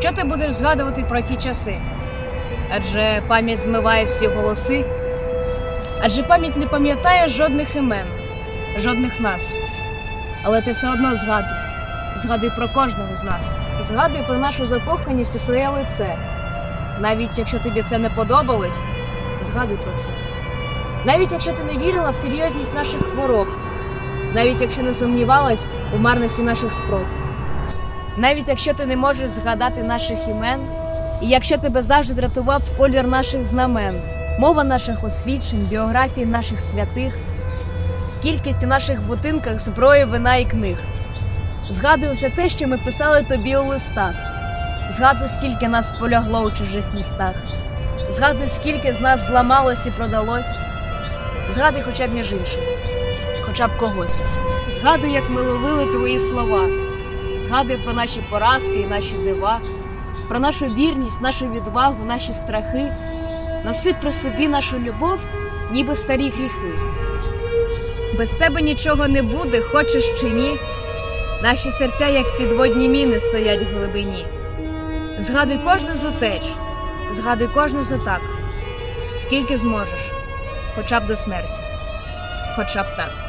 Що ти будеш згадувати про ті часи? Адже пам'ять змиває всі голоси, адже пам'ять не пам'ятає жодних імен, жодних нас. Але ти все одно згадуй, згадуй про кожного з нас, згадуй про нашу закоханість у своє лице. Навіть якщо тобі це не подобалось, згадуй про це. Навіть якщо ти не вірила в серйозність наших хвороб, навіть якщо не сумнівалась у марності наших спроб, навіть якщо ти не можеш згадати наших імен, і якщо тебе завжди дратував колір наших знамен, мова наших освідчень, біографії наших святих, кількість у наших будинках зброї, вина і книг. Згадуй усе те, що ми писали тобі у листах. Згадуй, скільки нас полягло у чужих містах. Згадуй, скільки з нас зламалось і продалось. Згадуй хоча б між іншим, хоча б когось. Згадуй, як ми ловили твої слова. Згадуй про наші поразки і наші дива, про нашу вірність, нашу відвагу, наші страхи. Носи при собі нашу любов, ніби старі гріхи. Без тебе нічого не буде, хочеш чи ні. Наші серця, як підводні міни, стоять в глибині. Згадуй кожну з утеч, згадуй кожну з атак, скільки зможеш, хоча б до смерті, хоча б так.